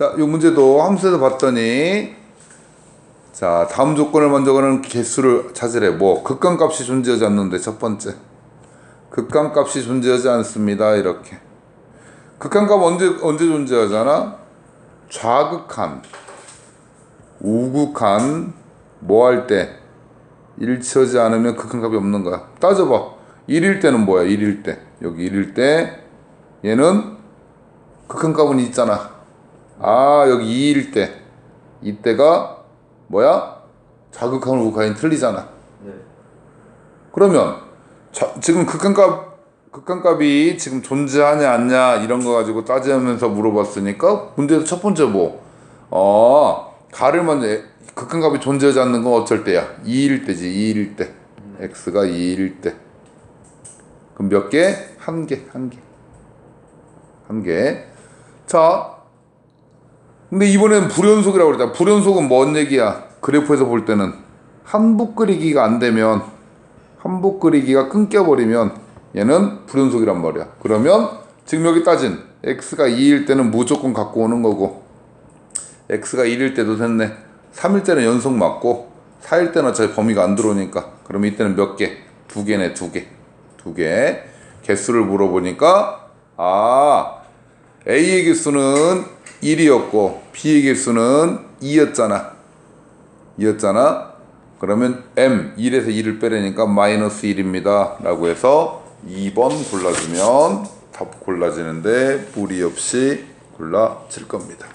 자, 이 문제도 함수에서 봤더니 자, 다음 조건을 먼저 거는 개수를 찾으래. 뭐 극한값이 존재하지 않는데 첫 번째. 극한값이 존재하지 않습니다. 이렇게. 극한값 언제 언제 존재하잖아? 좌극한, 우극한 뭐 할 때 일치하지 않으면 극한값이 없는 거야. 따져봐. 1일 때는 뭐야? 1일 때. 여기 1일 때 얘는 극한값은 있잖아. 아 여기 2일 때 이때가 뭐야? 자극한 우극한이 틀리잖아. 네. 그러면 자, 지금 극한값 극한값이 지금 존재하냐 않냐 이런 거 가지고 따지면서 물어봤으니까 문제에서 첫 번째 뭐 어, 가를 먼저 극한값이 존재하지 않는 건 어쩔 때야? 2일 때지 2일 때 x가 2일 때 그럼 몇 개? 한 개, 한 개. 한 개. 자, 근데 이번엔 불연속이라고 그랬다. 불연속은 뭔 얘기야? 그래프에서 볼 때는 한복 그리기가 안 되면 한복 그리기가 끊겨버리면 얘는 불연속이란 말이야. 그러면 여기 따진 x가 2일 때는 무조건 갖고 오는 거고 x가 1일 때도 됐네. 3일 때는 연속 맞고 4일 때는 어차피 범위가 안 들어오니까 그럼 이때는 몇 개? 두 개네 두 개. 두 개. 개수를 물어보니까 아 A의 개수는 1이었고 B의 개수는 2였잖아. 2였잖아. 그러면 M 1에서 2를 빼려니까 마이너스 1입니다. 라고 해서 2번 골라주면 답 골라지는데 무리 없이 골라질 겁니다.